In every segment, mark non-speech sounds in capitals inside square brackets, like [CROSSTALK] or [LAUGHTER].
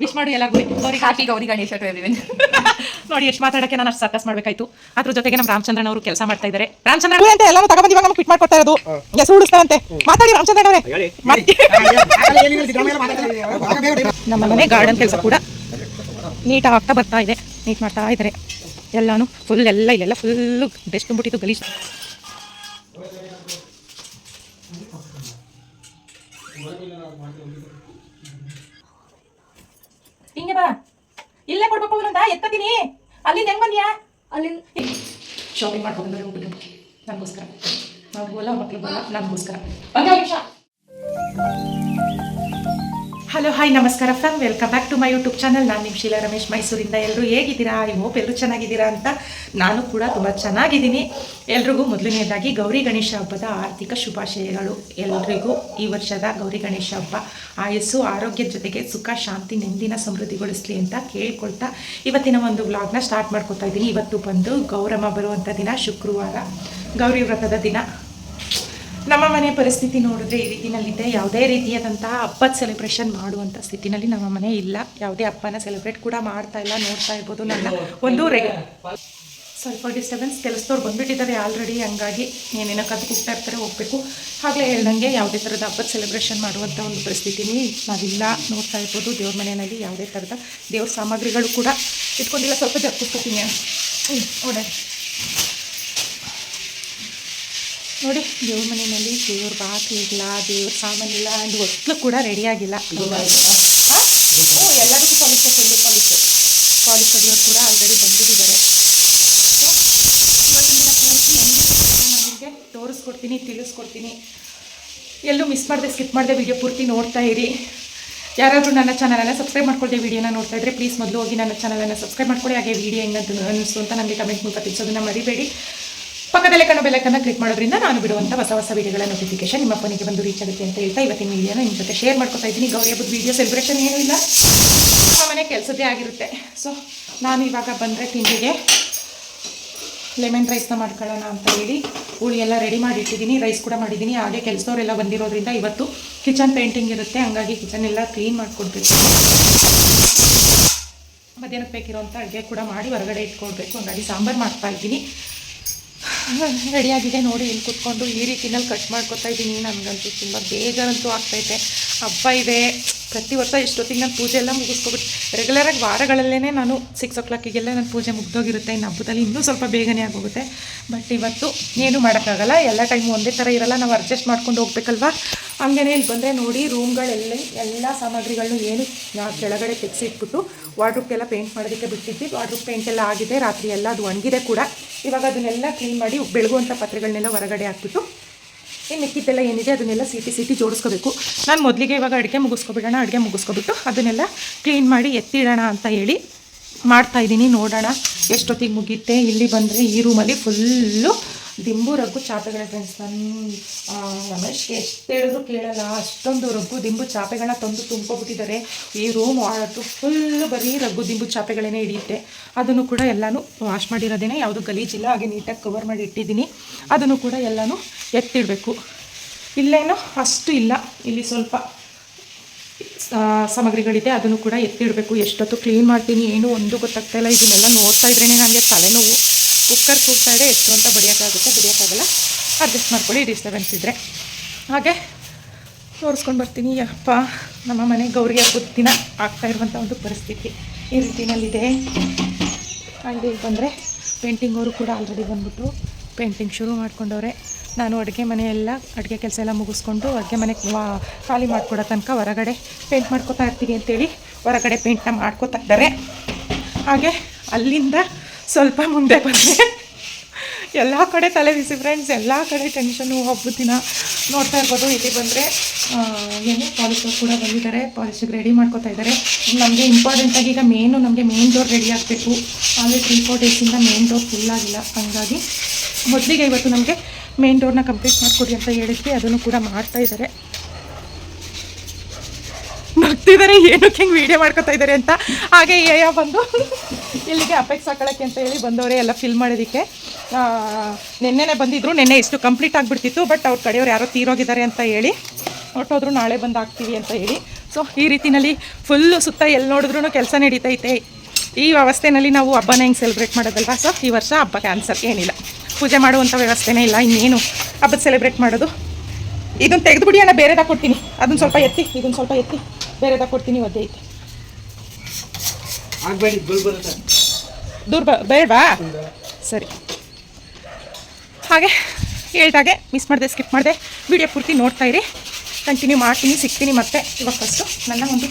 Wish ಮಾಡಿ ಎಲ್ಲರಿಗೂ Gauri happy Gauri Ganesha to everyone ನೋಡಿ ಎಷ್ಟು ಮಾತಾಡಕ್ಕೆ ನಾನು ಅಷ್ಟು ಸರ್ಕಸ್ ಮಾಡಬೇಕಾಯ್ತು ಅದ್ರ ಜೊತೆಗೆ ನಮ್ಮ ರಾಮಚಂದ್ರನ್ ಅವರು ಕೆಲಸ ಮಾಡ್ತಾ ಇದ್ದಾರೆ ರಾಮಚಂದ್ರ ಅಂತ ಎಲ್ಲಾನು ತಗೊಂಡು ಇವಾಗ ನಮ್ಗೆ ಫಿಟ್ ಮಾಡ್ಕೊಡ್ತಾ ಇರೋದು ಹೆಸರು ಉಡಿಸ್ತಾರಂತೆ ಮಾತಾಡಿ ರಾಮಚಂದ್ರನ್ ಅವರೇ ನಮ್ಮ ಮನೆ ಗಾರ್ಡನ್ ಕೆಲಸ ಕೂಡ ನೀಟ್ ಆಗ್ತಾ ಬರ್ತಾ ಇದೆ ನೀಟ್ ಮಾಡ್ತಾ ಇದ್ದಾರೆ ಎಲ್ಲಾನು ಫುಲ್ ಎಲ್ಲ ಇಲ್ಲೆಲ್ಲ ಫುಲ್ಲು ಡೆಸ್ಟ್ ತುಂಬಿಟ್ಟಿತ್ತು ಗಲೀಜು ಬಾ. ಇಲ್ಲೇ ಕೊಡ್ಬೇಕು ಅಂತ ಎತ್ತತೀನಿ. ಅಲ್ಲಿಂದ ಹೆಂಗ್ ಬಂದ್ಯಾ? ಅಲ್ಲಿಂದ ಶಾಪಿಂಗ್ ಮಾಡ್ಕೊಂಡು ನನಗೋಸ್ಕರ. ಮಕ್ಕಳು ನನಗೋಸ್ಕರ. ಒಂದೇ ನಿಮಿಷ. ಹಲೋ ಹಾಯ್ ನಮಸ್ಕಾರ friend welcome back to my YouTube channel ನಾನು ನಿಮ್ಮ ಶೀಲಾ ರಮೇಶ್. ಮೈಸೂರಿಂದ ಎಲ್ಲರೂ ಹೇಗಿದ್ದೀರಾ? ಐ ಹೋಪ್ ಎಲ್ಲರೂ ಚೆನ್ನಾಗಿದ್ದೀರಾ ಅಂತ ನಾನು ಕೂಡ ತುಂಬ ಚೆನ್ನಾಗಿದ್ದೀನಿ. ಎಲ್ರಿಗೂ ಮೊದಲನೇದಾಗಿ ಗೌರಿ ಗಣೇಶ ಹಬ್ಬದ ಆರ್ಥಿಕ ಶುಭಾಶಯಗಳು. ಎಲ್ರಿಗೂ ಈ ವರ್ಷದ ಗೌರಿ ಗಣೇಶ ಹಬ್ಬ. ಆಯಸ್ಸು, ಆರೋಗ್ಯದ ಜೊತೆಗೆ ಸುಖ, ಶಾಂತಿ, ನೆಮ್ಮದಿನ ಸಮೃದ್ಧಿಗೊಳಿಸಲಿ ಅಂತ ಕೇಳ್ಕೊಳ್ತಾ ಇವತ್ತಿನ ಒಂದು ವ್ಲಾಗ್ನ ಸ್ಟಾರ್ಟ್ ಮಾಡ್ಕೊತಾ ಇದ್ದೀನಿ. ಇವತ್ತು ಬಂದು ಗೌರಮ್ಮ ಬರುವಂಥ ದಿನ ಶುಕ್ರವಾರ. ಗೌರಿ ವ್ರತದ ದಿನ. ನಮ್ಮ ಮನೆ ಪರಿಸ್ಥಿತಿ ನೋಡಿದ್ರೆ ಈ ರೀತಿನಲ್ಲಿದೆ. ಯಾವುದೇ ರೀತಿಯಾದಂತಹ ಹಬ್ಬದ ಸೆಲೆಬ್ರೇಷನ್ ಮಾಡುವಂಥ ಸ್ಥಿತಿನಲ್ಲಿ ನಮ್ಮ ಮನೆ ಇಲ್ಲ. ಯಾವುದೇ ಹಬ್ಬನ ಸೆಲೆಬ್ರೇಟ್ ಕೂಡ ಮಾಡ್ತಾ ಇಲ್ಲ ನೋಡ್ತಾ ಇರ್ಬೋದು. ನನ್ನ ಒಂದು ರೆಗ್ ಸ್ವಲ್ಪ ಡಿಸ್ಟರ್ಬೆನ್ಸ್ ಕೆಲಸದವ್ರು ಬಂದುಬಿಟ್ಟಿದ್ದಾರೆ ಆಲ್ರೆಡಿ ಹಂಗಾಗಿ ಏನೇನೋ ಕದ್ದು ಹೋಗ್ತಾ ಇರ್ತಾರೆ ಹೋಗಬೇಕು. ಆಗಲೇ ಹೇಳ್ದಂಗೆ ಯಾವುದೇ ಥರದ ಹಬ್ಬದ ಸೆಲೆಬ್ರೇಷನ್ ಮಾಡುವಂಥ ಒಂದು ಪರಿಸ್ಥಿತಿನಿ ನಾವಿಲ್ಲ. ನೋಡ್ತಾ ಇರ್ಬೋದು ದೇವ್ರ ಮನೆಯಲ್ಲಿ ಯಾವುದೇ ಥರದ ದೇವ್ರ ಸಾಮಗ್ರಿಗಳು ಕೂಡ ಇಟ್ಕೊಂಡಿಲ್ಲ. ಸ್ವಲ್ಪ ಜರ್ಪಿಸ್ಕೊತೀನಿ ಹ್ಞೂ ಓಡಾಡಿ ನೋಡಿ ದೇವ್ರ ಮನೆಯಲ್ಲಿ ದೇವ್ರ ಬಾಗಿಲಿಲ್ಲ ದೇವ್ರ ಸಾಮಾನಿಲ್ಲ ಅಂಡ್ ಒಟ್ಲು ಕೂಡ ರೆಡಿಯಾಗಿಲ್ಲ ಓ ಎಲ್ಲರಿಗೂ ಪಾಲಿಶ್ ಫುಲ್ಲು ಕಾಲೇಜ್ ಹೊಡಿಯೋರು ಕೂಡ ಆಲ್ರೆಡಿ ಬಂದಿದ್ದಾರೆ. ಸೊ ಇವತ್ತಿನ ದಿನ ಪೂರ್ತಿ ಹೆಂಗಿರುತ್ತೆ ನಾನು ನಿಮಗೆ ತೋರಿಸ್ಕೊಡ್ತೀನಿ ತಿಳಿಸ್ಕೊಡ್ತೀನಿ. ಎಲ್ಲೂ ಮಿಸ್ ಮಾಡದೆ ಸ್ಕಿಪ್ ಮಾಡಿದೆ ವಿಡಿಯೋ ಪೂರ್ತಿ ನೋಡ್ತಾ ಇರಿ. ಯಾರಾದರೂ ನನ್ನ ಚಾನಲನ್ನು ಸಬ್ಸ್ಕ್ರೈಬ್ ಮಾಡ್ಕೊಳ್ಳದೆ ವಿಡಿಯೋನ ನೋಡ್ತಾ ಇದ್ರೆ ಪ್ಲೀಸ್ ಮೊದಲು ಹೋಗಿ ನನ್ನ ಚಾನಲನ್ನು ಸಬ್ಸ್ಕ್ರೈಬ್ ಮಾಡ್ಕೊಳ್ಳಿ ಹಾಗೆ ವಿಡಿಯೋ ಹೆಂಗಂತ ಅನಿಸು ಅಂತ ನನಗೆ ಕಮೆಂಟ್ ಮೂಲಕ ತಿಳಿಸೋದನ್ನ ಮರಿಬೇಡಿ. ಪಕ್ಕದಲ್ಲೇ ಕಣ್ಣು ಬೆಲ್ಲಕ್ಕನ್ನು ಕ್ಲಿಕ್ ಮಾಡೋದ್ರಿಂದ ನಾನು ಬಿಡುವಂಥ ಹೊಸ ಹೊಸ ವಿಡಿಯೋಗಳ ನೋಟಿಫಿಕೇಶನ್ ನಿಮ್ಮ ಫೋನಿಗೆ ಬಂದು ರೀಚ್ ಆಗುತ್ತೆ ಅಂತ ಹೇಳ್ತಾ ಇವತ್ತಿನ ವಿಡಿಯೋನ ನಿಮ್ಮ ಜೊತೆ ಶೇರ್ ಮಾಡ್ಕೊತಾ ಇದ್ದೀನಿ. ಗೌರಿ ಹಬ್ಬದ ವಿಡಿಯೋ ಸೆಲೆಬ್ರೇಷನ್ ಏನೂ ಇಲ್ಲ. ಮನೆ ಕೆಲಸದೇ ಆಗಿರುತ್ತೆ. ಸೊ ನಾನು ಇವಾಗ ಬಂದರೆ ತಿಂಡಿಗೆ ಲೆಮನ್ ರೈಸ್ನ ಮಾಡ್ಕೊಳ್ಳೋಣ ಅಂತ ಹೇಳಿ ಹುಳಿ ಎಲ್ಲ ರೆಡಿ ಮಾಡಿ ಇಟ್ಟಿದ್ದೀನಿ ರೈಸ್ ಕೂಡ ಮಾಡಿದ್ದೀನಿ. ಹಾಗೆ ಕೆಲಸದವರೆಲ್ಲ ಬಂದಿರೋದ್ರಿಂದ ಇವತ್ತು ಕಿಚನ್ ಪೇಂಟಿಂಗ್ ಇರುತ್ತೆ. ಹಂಗಾಗಿ ಕಿಚನ್ ಎಲ್ಲ ಕ್ಲೀನ್ ಮಾಡಿಕೊಡ್ಬೇಕು. ಮಧ್ಯಾಹ್ನಕ್ಕೆ ಬೇಕಿರೋಂಥ ಅಡುಗೆ ಕೂಡ ಮಾಡಿ ಹೊರಗಡೆ ಇಟ್ಕೊಳ್ಬೇಕು. ಹಂಗಾಗಿ ಸಾಂಬಾರು ಮಾಡ್ತಾ ಇದ್ದೀನಿ. ರೆಡಿಯಾಗಿದೆ ನೋಡಿ ಇಲ್ಲಿ ಕುತ್ಕೊಂಡು ಈ ರೀತಿನಲ್ಲಿ ಕಟ್ ಮಾಡ್ಕೊತಾ ಇದ್ದೀನಿ ನನಗಂತೂ ತುಂಬ ಬೇಜಾರಂತೂ ಆಗ್ತೈತೆ ಹಬ್ಬ ಇದೆ. ಪ್ರತಿ ವರ್ಷ ಎಷ್ಟೊತ್ತಿಗೆ ನಾನು ಪೂಜೆ ಎಲ್ಲ ಮುಗಿಸ್ಕೊಬಿಟ್ಟು ರೆಗ್ಯುಲರಾಗಿ ವಾರಗಳಲ್ಲೇ ನಾನು ಸಿಕ್ಸ್ ಓ ಕ್ಲಾಕಿಗೆಲ್ಲ ನಾನು ಪೂಜೆ ಮುಗ್ದೋಗಿರುತ್ತೆ. ಇನ್ನು ಹಬ್ಬದಲ್ಲಿ ಇನ್ನೂ ಸ್ವಲ್ಪ ಬೇಗನೆ ಆಗೋಗುತ್ತೆ. ಬಟ್ ಇವತ್ತು ಏನು ಮಾಡೋಕ್ಕಾಗಲ್ಲ. ಎಲ್ಲ ಟೈಮು ಒಂದೇ ಥರ ಇರಲ್ಲ. ನಾವು ಅಡ್ಜಸ್ಟ್ ಮಾಡ್ಕೊಂಡು ಹೋಗ್ಬೇಕಲ್ವಾ? ಹಂಗೇನೆ ಇಲ್ಲಿ ಬಂದರೆ ನೋಡಿ ರೂಮ್ಗಳಲ್ಲಿ ಎಲ್ಲ ಸಾಮಗ್ರಿಗಳನ್ನು ಏನು ಕೆಳಗಡೆ ತೆಗೆಸಿಟ್ಬಿಟ್ಟು ವಾರ್ಡ್ರೂಪ್ಗೆಲ್ಲ ಪೇಂಟ್ ಮಾಡೋದಕ್ಕೆ ಬಿಟ್ಟಿದ್ವಿ. ವಾರ್ಡ್ರೂಪ್ ಪೇಂಟ್ ಎಲ್ಲ ಆಗಿದೆ. ರಾತ್ರಿ ಎಲ್ಲ ಅದು ಒಣಗಿದೆ ಕೂಡ. ಇವಾಗ ಅದನ್ನೆಲ್ಲ ಕ್ಲೀನ್ ಮಾಡಿ ಬೆಳಗುವಂಥ ಪತ್ರೆಗಳನ್ನೆಲ್ಲ ಹೊರಗಡೆ ಹಾಕ್ಬಿಟ್ಟು ಇನ್ನು ಮಿಕ್ಕಿದ್ದೆಲ್ಲ ಏನಿದೆ ಅದನ್ನೆಲ್ಲ ಸೀಟಿ ಸೀಟಿ ಜೋಡಿಸ್ಕೋಬೇಕು. ನಾನು ಮೊದಲಿಗೆ ಇವಾಗ ಅಡುಗೆ ಮುಗಿಸ್ಕೊಬಿಡೋಣ, ಅಡುಗೆ ಮುಗಿಸ್ಕೊಬಿಟ್ಟು ಅದನ್ನೆಲ್ಲ ಕ್ಲೀನ್ ಮಾಡಿ ಎತ್ತಿಡೋಣ ಅಂತ ಹೇಳಿ ಮಾಡ್ತಾಯಿದ್ದೀನಿ ನೋಡೋಣ ಎಷ್ಟೊತ್ತಿಗೆ ಮುಗಿಯುತ್ತೆ. ಇಲ್ಲಿ ಬಂದರೆ ಈ ರೂಮಲ್ಲಿ ಫುಲ್ಲು ದಿಂಬು ರಗ್ಗು ಚಾಪೆಗಳ ಫ್ರೆಂಡ್ಸ್ ನನ್ನ ರಮೇಶ್ ಎಷ್ಟು ಹೇಳಿದ್ರು ಕೇಳಲ್ಲ. ಅಷ್ಟೊಂದು ರಗ್ಗು ದಿಂಬು ಚಾಪೆಗಳನ್ನ ತಂದು ತುಂಬ್ಕೊಬಿಟ್ಟಿದ್ದಾರೆ. ಈ ರೂಮ್ ಅದು ಫುಲ್ಲು ಬರೀ ರಗ್ಗು ದಿಂಬು ಚಾಪೆಗಳೇ ಹಿಡಿಯುತ್ತೆ. ಅದನ್ನು ಕೂಡ ಎಲ್ಲನೂ ವಾಶ್ ಮಾಡಿರೋದೇನೆ. ಯಾವುದು ಗಲೀಜಿಲ್ಲ ಹಾಗೆ ನೀಟಾಗಿ ಕವರ್ ಮಾಡಿ ಇಟ್ಟಿದ್ದೀನಿ. ಅದನ್ನು ಕೂಡ ಎಲ್ಲನೂ ಎತ್ತಿಡಬೇಕು. ಇಲ್ಲೇನೋ ಅಷ್ಟು ಇಲ್ಲ. ಇಲ್ಲಿ ಸ್ವಲ್ಪ ಸಾಮಗ್ರಿಗಳಿದೆ. ಅದನ್ನು ಕೂಡ ಎತ್ತಿಡಬೇಕು. ಎಷ್ಟೊತ್ತು ಕ್ಲೀನ್ ಮಾಡ್ತೀನಿ, ಏನು, ಒಂದು ಗೊತ್ತಾಗ್ತಾ ಇಲ್ಲ. ಇದನ್ನೆಲ್ಲ ನೋಡ್ತಾ ಇದ್ರೇ ನನಗೆ ತಲೆನೋವು. ಕುಕ್ಕರ್ ಕೂಗ್ತಾ ಇದೆ ಎಷ್ಟು ಅಂತ ಬಡಿಯೋಕ್ಕಾಗುತ್ತೆ, ಬಡಿಯೋಕ್ಕಾಗಲ್ಲ. ಅಡ್ಜಸ್ಟ್ ಮಾಡ್ಕೊಳ್ಳಿ ಡಿಸ್ಟರ್ಬೆನ್ಸ್ ಇದ್ದರೆ ಹಾಗೆ ತೋರಿಸ್ಕೊಂಡು ಬರ್ತೀನಿ. ಯಪ್ಪ, ನಮ್ಮ ಮನೆ ಗೌರಿ ಹಬ್ಬದ ದಿನ ಆಗ್ತಾ ಇರುವಂಥ ಒಂದು ಪರಿಸ್ಥಿತಿ ಈ ರೀತಿನಲ್ಲಿದೆ ಹಾಗೆ ಬಂದರೆ ಪೇಂಟಿಂಗ್ ಅವರು ಕೂಡ ಆಲ್ರೆಡಿ ಬಂದ್ಬಿಟ್ಟು ಪೇಂಟಿಂಗ್ ಶುರು ಮಾಡ್ಕೊಂಡವ್ರೆ. ನಾನು ಅಡುಗೆ ಮನೆಯೆಲ್ಲ ಅಡುಗೆ ಕೆಲಸ ಎಲ್ಲ ಮುಗಿಸ್ಕೊಂಡು ಅಡುಗೆ ಮನೆ ಖಾಲಿ ಮಾಡಿಕೊಡೋ ತನಕ ಹೊರಗಡೆ ಪೇಂಟ್ ಮಾಡ್ಕೋತಾ ಇರ್ತೀವಿ ಅಂತೇಳಿ ಹೊರಗಡೆ ಪೇಂಟ್ನ ಮಾಡ್ಕೋತಾ ಇದ್ದಾರೆ. ಹಾಗೆ ಅಲ್ಲಿಂದ ಸ್ವಲ್ಪ ಮುಂದೆ ಬಂದರೆ ಎಲ್ಲ ಕಡೆ ತಲೆ ಬಿಸಿ ಫ್ರೆಂಡ್ಸ್ ಎಲ್ಲ ಕಡೆ ಟೆನ್ಷನು ಹಬ್ಬದ ದಿನ ನೋಡ್ತಾ ಇರ್ಬೋದು. ಇಲ್ಲಿ ಬಂದರೆ ಏನು ಪಾಲಿಶರ್ ಕೂಡ ಬಂದಿದ್ದಾರೆ. ಪಾಲಿಸಿಗೆ ರೆಡಿ ಮಾಡ್ಕೋತಾ ಇದ್ದಾರೆ. ನಮಗೆ ಇಂಪಾರ್ಟೆಂಟಾಗಿ ಈಗ ಮೇನು ನಮಗೆ ಮೇನ್ ಡೋರ್ ರೆಡಿ ಆಗಬೇಕು. ಆದರೆ ತ್ರೀ ಫೋರ್ ಡೇಸಿಂದ ಮೇನ್ ಡೋರ್ ಫುಲ್ ಆಗಿಲ್ಲ. ಹಂಗಾಗಿ ಮೊದಲಿಗೆ ಇವತ್ತು ನಮಗೆ ಮೇನ್ ಡೋರ್ನ ಕಂಪ್ಲೀಟ್ ಮಾಡಿಕೊಡಿ ಅಂತ ಹೇಳಿದ್ವಿ. ಅದನ್ನು ಕೂಡ ಮಾಡ್ತಾ ಇದ್ದಾರೆ. ಬರ್ತಿದ್ದಾರೆ ಏನಕ್ಕೆ ಹಿಂಗೆ ವೀಡಿಯೋ ಮಾಡ್ಕೊತಾ ಇದ್ದಾರೆ ಅಂತ. ಹಾಗೆ ಏಯ ಬಂದು ಇಲ್ಲಿಗೆ ಅಪೆಕ್ಸ್ ಹಾಕೊಳ್ಳೋಕ್ಕೆ ಅಂತ ಹೇಳಿ ಬಂದವರೇ ಎಲ್ಲ ಫಿಲ್ ಮಾಡೋದಕ್ಕೆ ನಿನ್ನೆನೆ ಬಂದಿದ್ರು, ನಿನ್ನೆ ಇಷ್ಟು ಕಂಪ್ಲೀಟ್ ಆಗಿಬಿಡ್ತಿತ್ತು ಬಟ್ ಅವ್ರ ಕಡೆಯವ್ರು ಯಾರೋ ತೀರೋಗಿದ್ದಾರೆ ಅಂತ ಹೇಳಿ ಹೊಟ್ಟೋದ್ರು ನಾಳೆ ಬಂದು ಹಾಕ್ತೀವಿ ಅಂತ ಹೇಳಿ. ಸೊ ಈ ರೀತಿಯಲ್ಲಿ ಫುಲ್ಲು ಸುತ್ತ ಎಲ್ಲಿ ನೋಡಿದ್ರೂ ಕೆಲಸ ನಡೀತೈತೆ. ಈ ವ್ಯವಸ್ಥೆನಲ್ಲಿ ನಾವು ಹಬ್ಬನ ಹೆಂಗೆ ಸೆಲೆಬ್ರೇಟ್ ಮಾಡೋದಲ್ವಾ? ಸೊ ಈ ವರ್ಷ ಹಬ್ಬ ಕ್ಯಾನ್ಸರ್ ಏನಿಲ್ಲ. ಪೂಜೆ ಮಾಡುವಂಥ ವ್ಯವಸ್ಥೆನೇ ಇಲ್ಲ, ಇನ್ನೇನು ಹಬ್ಬದ ಸೆಲೆಬ್ರೇಟ್ ಮಾಡೋದು. ಇದನ್ನು ತೆಗೆದುಬಿಡಿ ಅಣ್ಣ ಬೇರೆದಾಗ ಕೊಡ್ತೀನಿ. ಅದನ್ನು ಸ್ವಲ್ಪ ಎತ್ತಿ ಇದನ್ನು ಸ್ವಲ್ಪ ಎತ್ತಿ. ಬೇರೆದಾಗ ಕೊಡ್ತೀನಿ ಒದ್ದೆ ಐತೆ. ದೂರ ಬ ಬೇಡವಾ? ಸರಿ. ಹಾಗೆ ಹೇಳ್ದಾಗೆ ಮಿಸ್ ಮಾಡಿದೆ ಸ್ಕಿಪ್ ಮಾಡಿದೆ. ವಿಡಿಯೋ ಪೂರ್ತಿ ನೋಡ್ತಾ ಇರಿ. ಕಂಟಿನ್ಯೂ ಮಾಡ್ತೀನಿ ಸಿಗ್ತೀನಿ ಮತ್ತೆ ಇವಾಗ ಫಸ್ಟು ನನ್ನ ಒಂದು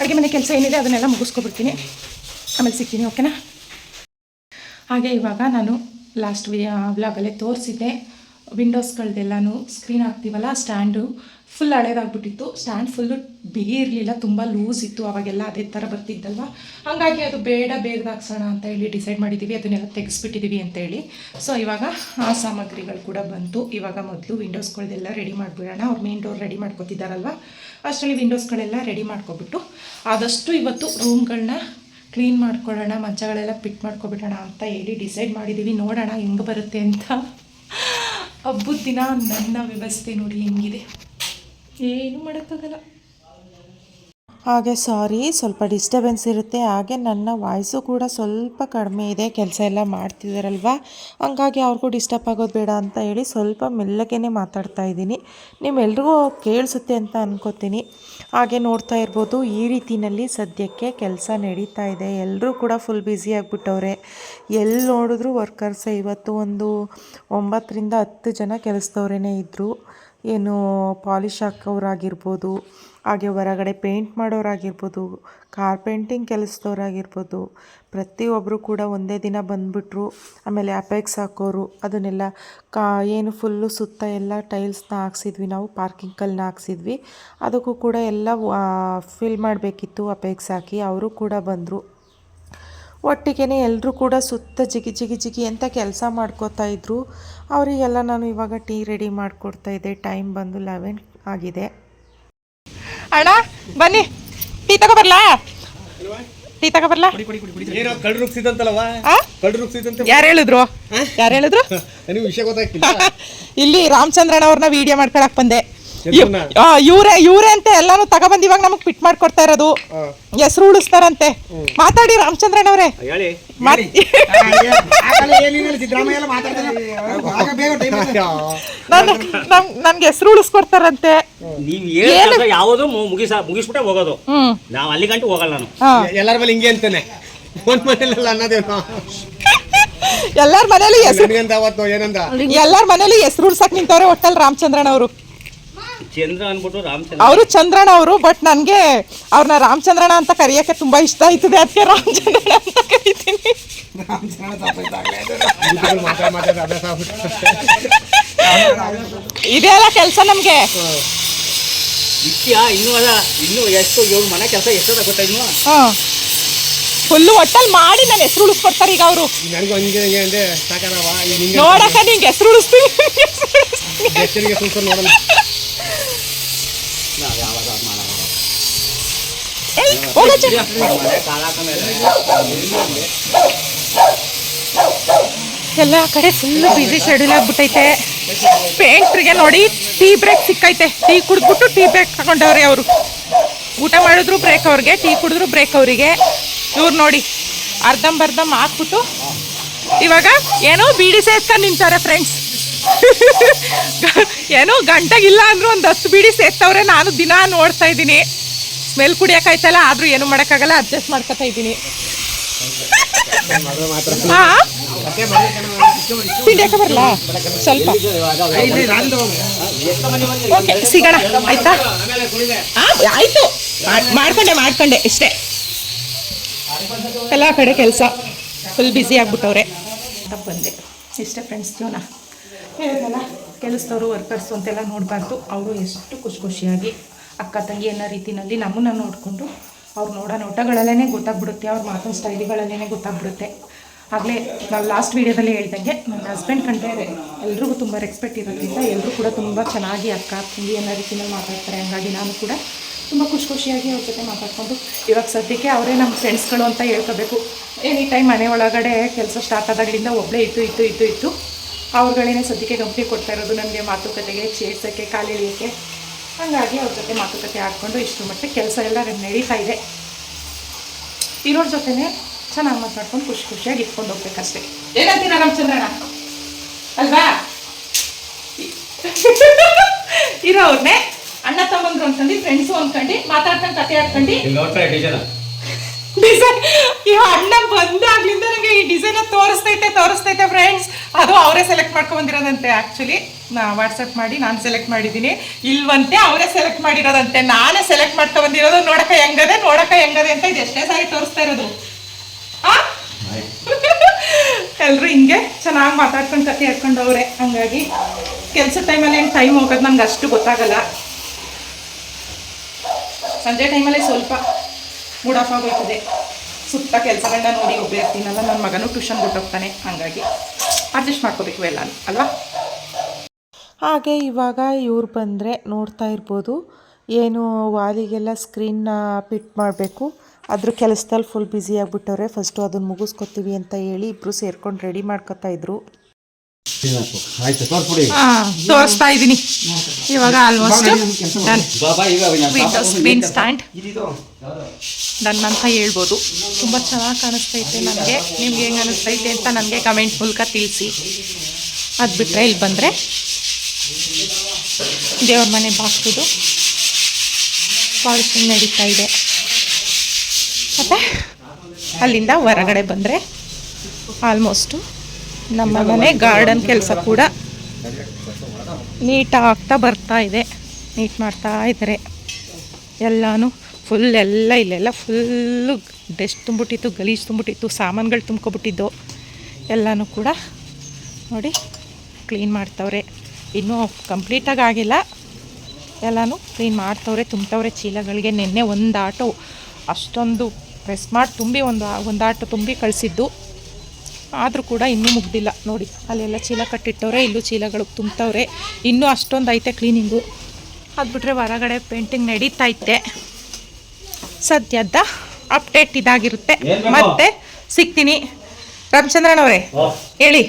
ಅಡುಗೆ ಮನೆ ಕೆಲಸ ಏನಿದೆ ಅದನ್ನೆಲ್ಲ ಮುಗಿಸ್ಕೊಬಿಡ್ತೀನಿ. ಆಮೇಲೆ ಸಿಗ್ತೀನಿ ಓಕೆನಾ ಹಾಗೆ ಇವಾಗ ನಾನು ಲಾಸ್ಟ್ ವ್ಲಾಗಲ್ಲೇ ತೋರಿಸಿದ್ದೆ. ವಿಂಡೋಸ್ಗಳ್ದೆಲ್ಲನೂ ಸ್ಕ್ರೀನ್ ಹಾಕ್ತೀವಲ್ಲ ಸ್ಟ್ಯಾಂಡು ಫುಲ್ ಹಳೇದಾಗ್ಬಿಟ್ಟಿತ್ತು. ಸ್ಟ್ಯಾಂಡ್ ಫುಲ್ಲು ಬಿಗಿ ಇರಲಿಲ್ಲ, ತುಂಬ ಲೂಸ್ ಇತ್ತು, ಅವಾಗೆಲ್ಲ ಅದೇ ಥರ ಬರ್ತಿದ್ದಲ್ವ ಹಾಗಾಗಿ ಅದು ಬೇಡ ಬೇಗದಾಗ್ಸೋಣ ಅಂತ ಹೇಳಿ ಡಿಸೈಡ್ ಮಾಡಿದ್ದೀವಿ ಅದನ್ನೆಲ್ಲ ತೆಗೆಸ್ಬಿಟ್ಟಿದ್ದೀವಿ ಅಂತ ಹೇಳಿ. ಸೊ ಇವಾಗ ಆ ಸಾಮಗ್ರಿಗಳು ಕೂಡ ಬಂತು. ಇವಾಗ ಮೊದಲು ವಿಂಡೋಸ್ಗಳ್ದೆಲ್ಲ ರೆಡಿ ಮಾಡಿಬಿಡೋಣ. ಅವ್ರು ಮೇನ್ ಡೋರ್ ರೆಡಿ ಮಾಡ್ಕೊತಿದ್ದಾರಲ್ವ? ಅಷ್ಟರಲ್ಲಿ ವಿಂಡೋಸ್ಗಳೆಲ್ಲ ರೆಡಿ ಮಾಡ್ಕೊಬಿಟ್ಟು, ಆದಷ್ಟು ಇವತ್ತು ರೂಮ್ಗಳನ್ನ ಕ್ಲೀನ್ ಮಾಡ್ಕೊಳ್ಳೋಣ ಮಂಚಗಳೆಲ್ಲ ಪಿಟ್ ಮಾಡ್ಕೊಬಿಡೋಣ ಅಂತ ಹೇಳಿ ಡಿಸೈಡ್ ಮಾಡಿದ್ದೀವಿ ನೋಡೋಣ ಹೆಂಗೆ ಬರುತ್ತೆ ಅಂತ. ಹಬ್ಬದ ದಿನ ನನ್ನ ವ್ಯವಸ್ಥೆ ನೋಡಿ ಹೆಂಗಿದೆ. ಏನು ಮಾಡೋಕ್ಕಾಗಲ್ಲ. ಹಾಗೆ ಸಾರಿ ಸ್ವಲ್ಪ ಡಿಸ್ಟರ್ಬೆನ್ಸ್ ಇರುತ್ತೆ. ಹಾಗೆ ನನ್ನ ವಾಯ್ಸು ಕೂಡ ಸ್ವಲ್ಪ ಕಡಿಮೆ ಇದೆ. ಕೆಲಸ ಎಲ್ಲ ಮಾಡ್ತಿದ್ದಾರಲ್ವ ಹಂಗಾಗಿ ಅವ್ರಿಗೂ ಡಿಸ್ಟರ್ಬ್ ಆಗೋದು ಬೇಡ ಅಂತ ಹೇಳಿ ಸ್ವಲ್ಪ ಮೆಲ್ಲಗೇ ಮಾತಾಡ್ತಾ ಇದ್ದೀನಿ. ನಿಮ್ಮೆಲ್ರಿಗೂ ಕೇಳಿಸುತ್ತೆ ಅಂತ ಅನ್ಕೋತೀನಿ. ಹಾಗೆ ನೋಡ್ತಾ ಇರ್ಬೋದು, ಈ ರೀತಿನಲ್ಲಿ ಸದ್ಯಕ್ಕೆ ಕೆಲಸ ನಡೀತಾ ಇದೆ. ಎಲ್ಲರೂ ಕೂಡ ಫುಲ್ ಬ್ಯುಸಿ ಆಗಿಬಿಟ್ಟವ್ರೆ. ಎಲ್ಲಿ ನೋಡಿದ್ರು ವರ್ಕರ್ಸೇ ಇವತ್ತು ಒಂದು ಒಂಬತ್ತರಿಂದ ಹತ್ತು ಜನ ಕೆಲಸದವ್ರೇ ಇದ್ದರು ಏನು ಪಾಲಿಶ್ ಹಾಕೋರಾಗಿರ್ಬೋದು ಹಾಗೆ ಹೊರಗಡೆ ಪೇಂಟ್ ಮಾಡೋರಾಗಿರ್ಬೋದು, ಕಾರ್ಪೆಂಟಿಂಗ್ ಕೆಲಸದವ್ರಾಗಿರ್ಬೋದು ಪ್ರತಿಯೊಬ್ಬರು ಕೂಡ ಒಂದೇ ದಿನ ಬಂದುಬಿಟ್ರು, ಆಮೇಲೆ ಅಪೆಕ್ಸ್ ಹಾಕೋರು, ಅದನ್ನೆಲ್ಲ ಕಾ, ಏನು ಫುಲ್ಲು ಸುತ್ತ ಎಲ್ಲ ಟೈಲ್ಸ್ನ ಹಾಕ್ಸಿದ್ವಿ ನಾವು ಪಾರ್ಕಿಂಗ್ ಕಲ್ಲನ್ನ ಹಾಕ್ಸಿದ್ವಿ. ಅದಕ್ಕೂ ಕೂಡ ಎಲ್ಲ ಫಿಲ್ ಮಾಡಬೇಕಿತ್ತು ಅಪೆಕ್ಸ್ ಹಾಕಿ, ಅವರು ಕೂಡ ಬಂದರು. ಒಟ್ಟಿಗೆ ಎಲ್ಲರೂ ಕೂಡ ಸುತ್ತ ಜಿಗಿ ಜಿಗಿ ಜಿಗಿ ಅಂತ ಕೆಲಸ ಮಾಡ್ಕೋತಾ ಇದ್ರು. ಅವರಿಗೆಲ್ಲ ನಾನು ಇವಾಗ ಟೀ ರೆಡಿ ಮಾಡಿಕೊಡ್ತಾ ಇದ್ದೆ, ಟೈಮ್ ಬಂದು ಲೆವೆನ್ ಆಗಿದೆ. ಅಣ್ಣ ಬನ್ನಿ. ಟೀ ಟೀ ಏನೋ ಕಳ್ಳು ರುಗ್ಸಿದಂತಲ್ಲವ ಆ? ಕಳ್ಳು ರುಗ್ಸಿದಂತೆ ಯಾರು ಹೇಳಿದ್ರು? ಯಾರು ಹೇಳಿದ್ರು? ನನಗೆ ವಿಷಯ ಗೊತ್ತಾಗ್ತಿಲ್ಲ. [LAUGHS] ಇಲ್ಲಿ ರಾಮಚಂದ್ರಣ್ಣ ಅವ್ರನ್ನ ವಿಡಿಯೋ ಮಾಡ್ಕೊಳಕ್ ಬಂದೆ? ಇವ್ರೆ ಇವ್ರೆ ಅಂತ ಎಲ್ಲಾನು ತಗೊಬಂದ್ ಇವಾಗ ನಮಗ್ ಫಿಟ್ ಮಾಡ್ಕೊಡ್ತಾ ಇರೋದು. ಹೆಸರು ಉಳಿಸ್ತಾರಂತೆ. ಮಾತಾಡಿ ರಾಮಚಂದ್ರನ್ ಅವ್ರೆ ನನ್ಗೆ ಹೆಸರು ಉಳಿಸ್ಕೊಡ್ತಾರಂತೆ. ನೀವ್ ಯಾವ್ದು ಮುಗಿಸ ಮುಗಿಸ್ಬಿಟ್ಟೆ ಹೋಗೋದು. ನಾವು ಅಲ್ಲಿ ಗಂಟು ಹೋಗಲ್ಲ ನಾನು. ಎಲ್ಲರ ಮೇಲೆ ಹಿಂಗೆ ಅಂತಾನೆ. ಅನ್ನೋದೇನೋ ಎಲ್ಲಾರ ಮನೇಲಿ ಹೆಸರು ಎಲ್ಲಾರ ಮನೇಲಿ ಹೆಸರು ಉಳ್ಸಕ್ ನಿಂತವ್ರೆ ಒಟ್ಟಲ್ ರಾಮಚಂದ್ರನ್ ಅವರು ಚಂದ್ರ ಅನ್ಬಿಟ್ಟು ರಾಮಚಂದ್ರ. ಅವರು ಚಂದ್ರಣ್ಣ ಅವರು ಬಟ್ ನನಗೆ ಅವ್ರನ್ನ ರಾಮಚಂದ್ರಣ ಅಂತ ಕರೆಯೋಕ್ಕೆ ತುಂಬ ಇಷ್ಟ ಆಯ್ತದೆ. ಅದಕ್ಕೆ ರಾಮಚಂದ್ರಣ ಅಂತ ಕರಿತೀನಿ. ಇದೆ ಅಲ್ಲ ಕೆಲಸ ನಮಗೆ. ನಿತ್ಯ ಇನ್ನೂ ಅದ ಇನ್ನೂ ಎಷ್ಟು ಇವ್ರ ಮನೆ ಕೆಲಸ ಎಷ್ಟು ಗೊತ್ತಾ ಇನ್ನು ಹಾಂ. ಫುಲ್ಲು ಒಟ್ಟಲ್ಲಿ ಮಾಡಿ ನನ್ನ ಹೆಸರು ಉಳಿಸ್ಕೊಡ್ತಾರೆ ಈಗ ಅವರು. ನನಗೂ ಹಂಗೆ ಹಿಂಗೆ ಅಂದ್ರೆ ಸಾಕಾರವ ನೋಡಕ್ಕ ನಿಂಗೆ ಹೆಸರು ಉಳಿಸ್ತೀನಿ ಹೆಸರಿಗೆ ಎಲ್ಲ ಕಡೆ ಫುಲ್ ಬಿಸಿ ಶೆಡ್ಯೂಲ್ ಆಗ್ಬಿಟ್ಟೈತೆ. ಪೇಂಟ್ರಿಗೆ ನೋಡಿ ಟೀ ಬ್ರೇಕ್ ಸಿಕ್ಕೈತೆ. ಟೀ ಕುಡಿದ್ಬಿಟ್ಟು ಟೀ ಬ್ರೇಕ್ ತಗೊಂಡವ್ರೆ ಅವರು. ಊಟ ಮಾಡಿದ್ರು ಬ್ರೇಕ್ ಅವ್ರಿಗೆ ಟೀ ಕುಡಿದ್ರು ಬ್ರೇಕ್ ಅವರಿಗೆ. ಇವ್ರು ನೋಡಿ ಅರ್ಧಂಬರ್ಧಮ್ ಹಾಕ್ಬಿಟ್ಟು ಇವಾಗ ಏನೋ ಬೀಡಿ ಸೇರ್ಕೊಂಡು ನಿಂತಾರೆ ಫ್ರೆಂಡ್ಸ್ [LAUGHS] ಏನೋ ಗಂಟಾಗಿಲ್ಲ ಅಂದ್ರೂ ಒಂದು ಹತ್ತು ಬಿಡಿ ಸೇರ್ತವ್ರೆ ನಾನು ದಿನ ನೋಡ್ತಾ ಇದ್ದೀನಿ. ಸ್ಮೆಲ್ ಕುಡಿಯೋಕಾಯ್ತಲ್ಲ ಆದ್ರೂ ಏನು ಮಾಡೋಕ್ಕಾಗಲ್ಲ ಅಡ್ಜಸ್ಟ್ ಮಾಡ್ಕೊತಾ ಇದ್ದೀನಿ. [LAUGHS] ಹಾಂ ತಿಂಡಿಯಾಕ ಬರಲ್ಲ? ಸ್ವಲ್ಪ. ಓಕೆ ಸಿಗೋಣ. ಆಯ್ತಾ? ಆಯ್ತು. ಮಾಡ್ಕೊಂಡೆ ಮಾಡ್ಕೊಂಡೆ ಇಷ್ಟೇ. ಎಲ್ಲ ಕಡೆ ಕೆಲಸ. ಫುಲ್ ಬ್ಯುಸಿ ಆಗ್ಬಿಟ್ಟವ್ರೆ. ಬಂದೆ. ಇಷ್ಟೇ ಫ್ರೆಂಡ್ಸ್ ಜೀವನ. ಹೇಳಿದ್ನಲ್ಲ ಕೆಲಸದವರು ವರ್ಕರ್ಸು ಅಂತೆಲ್ಲ ನೋಡಬಾರ್ದು. ಅವರು ಎಷ್ಟು ಖುಷಿ ಖುಷಿಯಾಗಿ ಅಕ್ಕ ತಂಗಿ ಅನ್ನೋ ರೀತಿಯಲ್ಲಿ ನಮ್ಮನ್ನು ನೋಡಿಕೊಂಡು ಅವ್ರು ನೋಡೋ ನೋಟಗಳಲ್ಲೇ ಗೊತ್ತಾಗ್ಬಿಡುತ್ತೆ, ಅವ್ರ ಮಾತಿನ ಸ್ಟೈಲಿಗಳಲ್ಲೇ ಗೊತ್ತಾಗ್ಬಿಡುತ್ತೆ. ಆಗಲೇ ನಾವು ಲಾಸ್ಟ್ ವೀಡಿಯೋದಲ್ಲಿ ಹೇಳ್ದಂಗೆ ನನ್ನ ಹಸ್ಬೆಂಡ್ ಕಂಡ್ರೆ ಎಲ್ರಿಗೂ ತುಂಬ ರೆಸ್ಪೆಕ್ಟ್ ಇರೋದ್ರಿಂದ ಎಲ್ಲರೂ ಕೂಡ ತುಂಬ ಚೆನ್ನಾಗಿ ಅಕ್ಕ ತಂಗಿ ಅನ್ನೋ ರೀತಿಯಲ್ಲಿ ಮಾತಾಡ್ತಾರೆ. ಹಂಗಾಗಿ ನಾನು ಕೂಡ ತುಂಬ ಖುಷಿ ಖುಷಿಯಾಗಿ ಅವ್ರ ಜೊತೆ ಮಾತಾಡ್ಕೊಂಡು ಇವಾಗ ಸದ್ಯಕ್ಕೆ ಅವರೇ ನಮ್ಮ ಫ್ರೆಂಡ್ಸ್ಗಳು ಅಂತ ಹೇಳ್ಕೋಬೇಕು. ಎನಿ ಟೈಮ್ ಮನೆ ಒಳಗಡೆ ಕೆಲಸ ಸ್ಟಾರ್ಟ್ ಆದಾಗಲಿಂದ ಒಬ್ಬಳೇ ಇತ್ತು ಇತ್ತು ಇತ್ತು ಇತ್ತು ಅವ್ರುಗಳೇನೆ ಸದ್ಯಕ್ಕೆ ಕಂಪ್ನಿ ಕೊಡ್ತಾ ಇರೋದು ನನಗೆ ಮಾತುಕತೆಗೆ ಚೇರ್ಸೋಕ್ಕೆ ಕಾಲಿಳಿಯೋಕ್ಕೆ ಹಾಗಾಗಿ ಅವ್ರ ಜೊತೆ ಮಾತುಕತೆ ಹಾಕ್ಕೊಂಡು ಇಷ್ಟು ಮಟ್ಟಿಗೆ ಕೆಲಸ ಎಲ್ಲ ನಡೀತಾ ಇದೆ. ಇರೋರ ಜೊತೆನೆ ಚೆನ್ನಾಗಿ ಮಾತಾಡ್ಕೊಂಡು ಖುಷಿ ಖುಷಿಯಾಗಿ ಇಟ್ಕೊಂಡು ಹೋಗ್ಬೇಕಷ್ಟೇ. ಏನಂತೀರ ರಾಮಚಂದ್ರಣ್ಣ? ಅಲ್ವಾ? ಇರೋರ್ನೆ ಅಣ್ಣ ತಮ್ಮಂದ್ರು ಅನ್ಕೊಂಡು ಫ್ರೆಂಡ್ಸು ಅನ್ಕೊಂಡು ಮಾತಾಡ್ಕೊಂಡು ಕತೆ ಹಾಕ್ಕೊಂಡು ಡಿಸೈನ್ ಈ ಅಣ್ಣ ಬಂದಾಗ್ಲಿಂದ ನನಗೆ ಈ ಡಿಸೈನ್ ತೋರಿಸ್ತೈತೆ ತೋರಿಸ್ತೈತೆ ಫ್ರೆಂಡ್ಸ್ ಅದು ಅವರೇ ಸೆಲೆಕ್ಟ್ ಮಾಡ್ಕೊಂಬಂದಿರೋದಂತೆ ಆ್ಯಕ್ಚುಲಿ ನಾ ವಾಟ್ಸಪ್ ಮಾಡಿ ನಾನು ಸೆಲೆಕ್ಟ್ ಮಾಡಿದ್ದೀನಿ. ಇಲ್ವಂತೆ ಅವರೇ ಸೆಲೆಕ್ಟ್ ಮಾಡಿರೋದಂತೆ. ನಾನೇ ಸೆಲೆಕ್ಟ್ ಮಾಡ್ಕೊಂಬಂದಿರೋದು ನೋಡಕ ಹೆಂಗದೆ ನೋಡಕ ಹೆಂಗದೆ ಅಂತ ಇದು ಎಷ್ಟೇ ಸಾರಿ ತೋರಿಸ್ತಾ ಇರೋದು. ಆ? ಎಲ್ಲರೂ ಹಿಂಗೆ ಚೆನ್ನಾಗಿ ಮಾತಾಡ್ಕೊಂಡು ಕತೆ ಹೇಳ್ಕೊಂಡವ್ರೆ. ಹಂಗಾಗಿ ಕೆಲಸ ಟೈಮಲ್ಲಿ ಹೆಂಗೆ ಟೈಮ್ ಹೋಗೋದು ನಂಗೆ ಅಷ್ಟು ಗೊತ್ತಾಗಲ್ಲ. ಸಂಜೆ ಟೈಮಲ್ಲಿ ಸ್ವಲ್ಪ ಮೂಡ್ ಆಫ್ ಆಗೋಗ್ತದೆ ಸುತ್ತ ಕೆಲಸಗಳನ್ನ ನೋಡಿ ಒಬ್ಬ ಇರ್ತೀನಲ್ಲ ನನ್ನ ಮಗನೂ ಟ್ಯೂಷನ್ ಬಿಟ್ಟೋಗ್ತಾನೆ, ಹಾಗಾಗಿ ಅಡ್ಜಸ್ಟ್ ಮಾಡ್ಕೋಬೇಕು ಎಲ್ಲ ಅಲ್ವಾ? ಹಾಗೆ ಇವಾಗ ಇವ್ರು ಬಂದರೆ ನೋಡ್ತಾ ಇರ್ಬೋದು. ಏನು ವಾಲಿಗೆಲ್ಲ ಸ್ಕ್ರೀನ್ನ ಫಿಟ್ ಮಾಡಬೇಕು. ಅದ್ರ ಕೆಲಸದಲ್ಲಿ ಫುಲ್ ಬ್ಯುಸಿ ಆಗಿಬಿಟ್ಟವ್ರೆ ಫಸ್ಟು ಅದನ್ನು ಮುಗಿಸ್ಕೊತೀವಿ ಅಂತ ಹೇಳಿ ಇಬ್ಬರು ಸೇರ್ಕೊಂಡು ರೆಡಿ ಮಾಡ್ಕೊತಾ ಇದ್ರು. ತೋರಿಸ್ತಾ ಇದ್ದೀನಿ. ಇವಾಗ ಆಲ್ಮೋಸ್ಟ್ ವಿತ್ ಸ್ಕ್ರೀನ್ ಸ್ಟ್ಯಾಂಡ್ ನನ್ನ ಡನ್ ಅಂತ ಹೇಳ್ಬೋದು. ತುಂಬ ಚೆನ್ನಾಗಿ ಕಾಣಿಸ್ತೈತೆ ನನಗೆ. ನಿಮ್ಗೆ ಹೆಂಗೆ ಅನಿಸ್ತೈತೆ ಅಂತ ನನಗೆ ಕಮೆಂಟ್ ಮೂಲಕ ತಿಳಿಸಿ. ಅದು ಬಿಟ್ಟರೆ ಇಲ್ಲಿ ಬಂದರೆ ದೇವ್ರ ಮನೆ ಬಾಕ್ಸ್ದು ಪಾಲಿಶಿಂಗ್ ನಡೀತಾ ಇದೆ. ಮತ್ತೆ ಅಲ್ಲಿಂದ ಹೊರಗಡೆ ಬಂದರೆ ಆಲ್ಮೋಸ್ಟು ನಮ್ಮ ಮನೆ ಗಾರ್ಡನ್ ಕೆಲಸ ಕೂಡ ನೀಟಾಗ್ತಾ ಬರ್ತಾ ಇದೆ. ನೀಟ್ ಮಾಡ್ತಾ ಇದ್ದಾರೆ. ಎಲ್ಲನೂ ಫುಲ್ ಎಲ್ಲ ಇಲ್ಲೆಲ್ಲ ಫುಲ್ಲು ಡಸ್ಟ್ ತುಂಬಿಟ್ಟಿತ್ತು ಗಲೀಜು ತುಂಬಿಟ್ಟಿತ್ತು ಸಾಮಾನುಗಳು ತುಂಬ್ಕೊಬಿಟ್ಟಿದ್ದು. ಎಲ್ಲನೂ ಕೂಡ ನೋಡಿ ಕ್ಲೀನ್ ಮಾಡ್ತವ್ರೆ. ಇನ್ನೂ ಕಂಪ್ಲೀಟಾಗಿ ಆಗಿಲ್ಲ. ಎಲ್ಲನೂ ಕ್ಲೀನ್ ಮಾಡ್ತವ್ರೆ, ತುಂಬ್ತವ್ರೆ ಚೀಲಗಳಿಗೆ. ನಿನ್ನೆ ಒಂದು ಆಟೋ ಅಷ್ಟೊಂದು ಪ್ರೆಸ್ ಮಾಡಿ ತುಂಬಿ ಒಂದು ಒಂದು ಆಟೋ ತುಂಬಿ ಕಳಿಸಿದ್ದು. ಆದರೂ ಕೂಡ ಇನ್ನೂ ಮುಗ್ದಿಲ್ಲ. ನೋಡಿ ಅಲ್ಲೆಲ್ಲ ಚೀಲ ಕಟ್ಟಿಟ್ಟವ್ರೆ ಇಲ್ಲೂ ಚೀಲಗಳು ತುಂಬ್ತವ್ರೆ. ಇನ್ನೂ ಅಷ್ಟೊಂದು ಐತೆ ಕ್ಲೀನಿಂಗು ಅದು ಬಿಟ್ಟರೆ ಹೊರಗಡೆ ಪೇಂಟಿಂಗ್ ನಡೀತೈತೆ ಸದ್ಯದ ಅಪ್ಡೇಟ್ ಇದಾಗಿರುತ್ತೆ. ಮತ್ತೆ ಸಿಗ್ತೀನಿ. ರಾಮಚಂದ್ರನವರೇ ಹೇಳಿ.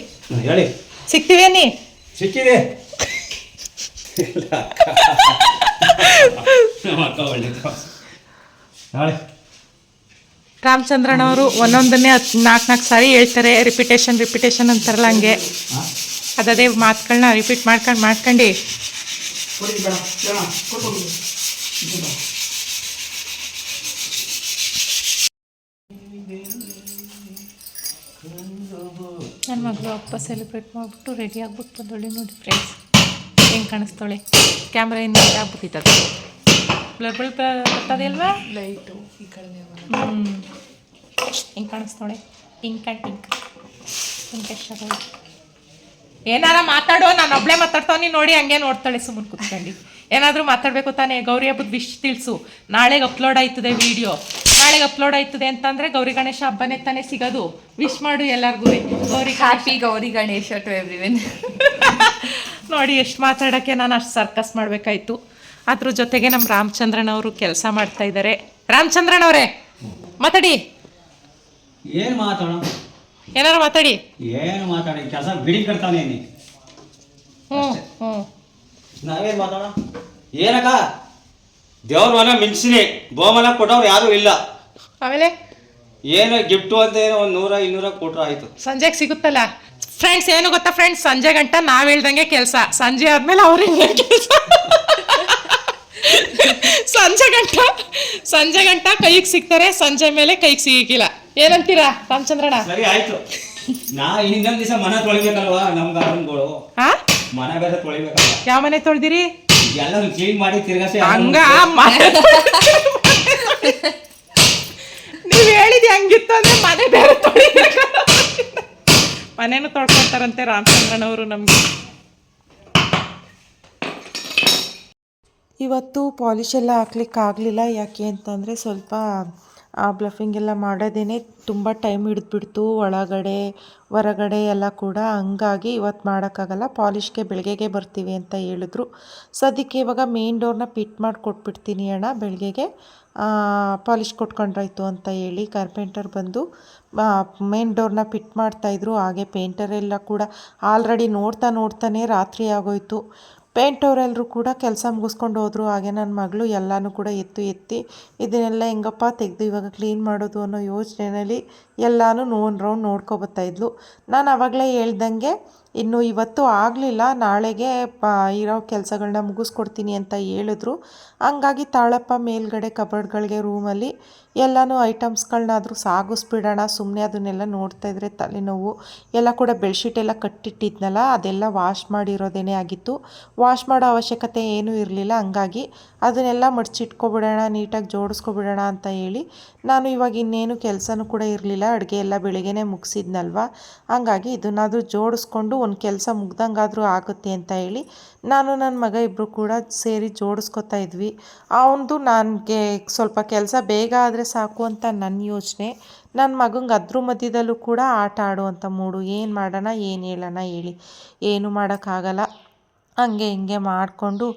ಹೇಳಿ. ಸಿಗ್ತೀವೇನಿ ಸಿಕ್ಕಿದೆ. [LAUGHS] ನಾಳೆ. ರಾಮಚಂದ್ರನವರು ಒಂದೊಂದನ್ನೇ ಹತ್ತು ನಾಲ್ಕು ನಾಲ್ಕು ಸಾರಿ ಹೇಳ್ತಾರೆ ರಿಪಿಟೇಷನ್ ರಿಪಿಟೇಷನ್ ಅಂತಾರಲ್ಲ ಹಂಗೆ. ಅದೇ ಮಾತುಗಳನ್ನ ರಿಪೀಟ್ ಮಾಡ್ಕೊಂಡು ಮಾಡ್ಕೊಂಡು. ನನ್ನ ಮಗಳು ಅಪ್ಪ ಸೆಲೆಬ್ರೇಟ್ ಮಾಡಿಬಿಟ್ಟು ರೆಡಿ ಆಗ್ಬಿಟ್ಟು ಬಂದೊಳ್ಳಿ ನೋಡಿ ಫ್ರೆಂಡ್ಸ್ ಹೆಂಗೆ ಕಾಣಿಸ್ತಾಳೆ? ಕ್ಯಾಮ್ರಾಯಿಂದ ಆಗ್ಬಿಟ್ಟಿತ್ತು ಬ್ಲರ್ ಬರ್ತದೆ ಅಲ್ವಾ ಲೈಟು ಈ ಕಡೆ ಹೆಂಗೆ ಕಾಣಿಸ್ತಾಳೆ ಪಿಂಕ್ ಆ್ಯಂಡ್ ಪಿಂಕ್. ಪಿಂಕ್ ಏನಾರ ಮಾತಾಡೋ ನಾನು ಒಬ್ಳೆ ಮಾತಾಡ್ತಾವನಿ ನೋಡಿ ಹಂಗೆ ನೋಡ್ತಾಳೆ ಸುಮ್ಮನೆ ಕುತ್ಕೊಂಡು. ಏನಾದರೂ ಮಾತಾಡಬೇಕು ತಾನೇ ಗೌರಿ ಹಬ್ಬದ ವಿಶ್ ತಿಳಿಸು. ನಾಳೆಗೆ ಅಪ್ಲೋಡ್ ಆಯ್ತದೆ ವಿಡಿಯೋ ನಾಳೆಗೆ ಅಪ್ಲೋಡ್ ಆಯ್ತದೆ ಅಂತಂದರೆ ಗೌರಿ ಗಣೇಶ ಹಬ್ಬನೇ ತಾನೇ ಸಿಗೋದು. ವಿಶ್ ಮಾಡು ಎಲ್ಲರಿಗೂ. Gauri happy Gauri Ganesha to everyone ನೋಡಿ ಎಷ್ಟು ಮಾತಾಡೋಕ್ಕೆ ನಾನು ಅಷ್ಟು ಸರ್ಕಸ್ ಮಾಡಬೇಕಾಯ್ತು. ಅದ್ರ ಜೊತೆಗೆ ನಮ್ಮ ರಾಮಚಂದ್ರನವರು ಕೆಲಸ ಮಾಡ್ತಾ ಇದ್ದಾರೆ ರಾಮಚಂದ್ರನವರೇ! ಮಾತಾಡಿ. ಏನು ಮಾತಾಡೋ? ಏನಾರು ಮಾತಾಡಿ. ಏನು ಮಾತಾಡಿ? ಕೆಲಸ ಬಿಡಿ ಕಟ್ತಾನೆ ನೀ. ಹ್ಞೂ ಹ್ಞೂ ನಾವೇನು ಮಾತಾಡೋ? ಏನಕ್ಕ? ದೇವ್ರ ಮನ ಮಿಂಚಿನಿ. ಬೋಮನ ಕೊಟ್ಟವ್ರು ಯಾರೂ ಇಲ್ಲ. ಆಮೇಲೆ? ಏನು ಗಿಫ್ಟು ಅಂತ ಏನೋ ಒಂದು ನೂರ ಇನ್ನೂರ ಕೊಟ್ರೆ ಆಯ್ತು. ಸಂಜೆಗೆ ಸಿಗುತ್ತಲ್ಲ? ಫ್ರೆಂಡ್ಸ್ ಏನು ಗೊತ್ತಾ ಫ್ರೆಂಡ್ಸ್ ಸಂಜೆ ಗಂಟ ನಾವ್ ಹೇಳ್ದಂಗೆ ಕೆಲಸ. ಸಂಜೆ ಆದ್ಮೇಲೆ ಅವ್ರಿಗೆ ಕೆಲಸ. ಸಂಜೆ ಗಂಟ ಸಂಜೆ ಗಂಟ ಕೈಗೆ ಸಿಗ್ತಾರೆ ಸಂಜೆ ಮೇಲೆ ಕೈಗೆ ಸಿಗಿಲ್ಲ ಏನಂತೀರಾ ರಾಮಚಂದ್ರಣ್ಣ? ಸರಿ ಆಯ್ತು. ನಾ ಇನ್ನೊಂದು ದಿವಸ ಮನೆ ತೊಳಿಬೇಕಲ್ವಾ ನಮ್ಮ ಗಾರ್ಡನ್ಗಳು ಹಾ ಮನೆ ಬೇರೆ ತೊಳಿಬೇಕಲ್ವಾ? ಯಾವ ಮನೆ ತೊಳ್ದಿರಿ? ಎಲ್ಲ ಕ್ಲೀನ್ ಮಾಡಿ ತಿರ್ಗಾಸಿ ಹಂಗ ಮನೆ ನೀವ್ ಹೇಳಿದ್ ಹೆಂಗಿತ್ತು ಅಂದ್ರೆ ಮನೆ ಬೇರೆ ತೊಳಿಬೇಕಲ್ಲ ಮನೇನು ತೊಳ್ಕೊತಾರಂತೆ ರಾಮಚಂದ್ರನವರು ನಮ್ಗೆ. ಇವತ್ತು ಪಾಲಿಶ್ ಎಲ್ಲ ಹಾಕ್ಲಿಕ್ಕೆ ಆಗಲಿಲ್ಲ. ಯಾಕೆ ಅಂತಂದರೆ ಸ್ವಲ್ಪ, ಆ ಬ್ಲಫಿಂಗ್ ಎಲ್ಲ ಮಾಡೋದೇ ತುಂಬ ಟೈಮ್ ಹಿಡಿದ್ಬಿಡ್ತು. ಒಳಗಡೆ, ಹೊರಗಡೆ ಎಲ್ಲ ಕೂಡ ಹಂಗಾಗಿ ಇವತ್ತು ಮಾಡೋಕ್ಕಾಗಲ್ಲ. ಪಾಲಿಷ್ಗೆ ಬೆಳಗ್ಗೆಗೆ ಬರ್ತೀವಿ ಅಂತ ಹೇಳಿದ್ರು. ಸದ್ಯಕ್ಕೆ ಇವಾಗ ಮೇನ್ ಡೋರ್ನ ಪಿಟ್ ಮಾಡಿ ಕೊಟ್ಬಿಡ್ತೀನಿ ಅಣ್ಣ. ಬೆಳಗ್ಗೆಗೆ ಪಾಲಿಶ್ ಕೊಟ್ಕೊಂಡ್ರಾಯ್ತು ಅಂತ ಹೇಳಿ ಕಾರ್ಪೆಂಟರ್ ಬಂದು ಮೇನ್ ಡೋರ್ನ ಪಿಟ್ ಮಾಡ್ತಾಯಿದ್ರು ಹಾಗೆ ಪೇಂಟರ್ ಎಲ್ಲ ಕೂಡ ಆಲ್ರೆಡಿ ನೋಡ್ತಾ ನೋಡ್ತಾನೆ ರಾತ್ರಿ ಆಗೋಯ್ತು. ಪೇಂಟ್ ಅವರೆಲ್ಲರೂ ಕೂಡ ಕೆಲಸ ಮುಗಿಸ್ಕೊಂಡು ಹೋದರು. ಹಾಗೆ ನನ್ನ ಮಗಳು ಎಲ್ಲನೂ ಕೂಡ ಎತ್ತು ಎತ್ತಿ ಇದನ್ನೆಲ್ಲ ಹೆಂಗಪ್ಪ ತೆಗೆದು ಇವಾಗ ಕ್ಲೀನ್ ಮಾಡೋದು ಅನ್ನೋ ಯೋಚನೆಯಲ್ಲಿ ಎಲ್ಲನೂ ನೋನ್ ರೌಂಡ್ ನೋಡ್ಕೊಬತ್ತಾ ಇದ್ಲು. ನಾನು ಆವಾಗಲೇ ಹೇಳ್ದಂಗೆ ಇನ್ನು ಇವತ್ತು ಆಗಲಿಲ್ಲ, ನಾಳೆಗೆ, ಪ, ಇರೋ ಕೆಲಸಗಳನ್ನ ಮುಗಿಸ್ಕೊಡ್ತೀನಿ ಅಂತ ಹೇಳಿದ್ರು. ಹಂಗಾಗಿ ತಾಳಪ್ಪ ಮೇಲ್ಗಡೆ ಕಬರ್ಡ್ಗಳಿಗೆ ರೂಮಲ್ಲಿ ಎಲ್ಲನೂ ಐಟಮ್ಸ್ಗಳನ್ನಾದರೂ ಸಾಗಿಸ್ಬಿಡೋಣ ಸುಮ್ಮನೆ ಅದನ್ನೆಲ್ಲ ನೋಡ್ತಾ ಇದ್ರೆ ತಲೆನೋವು. ಎಲ್ಲ ಕೂಡ ಬೆಡ್ಶೀಟ್ ಎಲ್ಲ ಕಟ್ಟಿಟ್ಟಿದ್ನಲ್ಲ, ಅದೆಲ್ಲ ವಾಶ್ ಮಾಡಿರೋದೇನೇ ಆಗಿತ್ತು. ವಾಶ್ ಮಾಡೋ ಅವಶ್ಯಕತೆ ಏನೂ ಇರಲಿಲ್ಲ, ಹಂಗಾಗಿ ಅದನ್ನೆಲ್ಲ ಮಡಚಿಟ್ಕೊಬಿಡೋಣ, ನೀಟಾಗಿ ಜೋಡಿಸ್ಕೊಬಿಡೋಣ ಅಂತ ಹೇಳಿ ನಾನು ಇವಾಗ ಇನ್ನೇನು ಕೆಲಸನೂ ಕೂಡ ಇರಲಿಲ್ಲ. ಅಡುಗೆ ಎಲ್ಲ ಬೆಳಿಗ್ಗೆನೇ ಮುಗಿಸಿದ್ನಲ್ವ? ಹಂಗಾಗಿ ಇದನ್ನಾದರೂ ಜೋಡಿಸ್ಕೊಂಡು ಒಂದು ಕೆಲಸ ಮುಗ್ದಂಗಾದರೂ ಆಗುತ್ತೆ ಅಂತ ಹೇಳಿ ನಾನು ನನ್ನ ಮಗ ಇಬ್ಬರು ಕೂಡ ಸೇರಿ ಜೋಡಿಸ್ಕೊತಾ ಇದ್ವಿ. ಅವನದು ನನಗೆ ಸ್ವಲ್ಪ ಕೆಲಸ ಬೇಗ ಆದರೆ ಸಾಕು ಅಂತ ನನ್ನ ಯೋಚನೆ. ನನ್ನ ಮಗಂಗೆ ಅದ್ರ ಮಧ್ಯದಲ್ಲೂ ಕೂಡ ಆಟ ಆಡುವಂಥ ಮೂಡು ಏನು ಮಾಡೋಣ, ಏನು ಹೇಳೋಣ ಹೇಳಿ. ಏನು ಮಾಡೋಕ್ಕಾಗಲ್ಲ. ಹಂಗೆ ಹಿಂಗೆ ಮಾಡಿಕೊಂಡು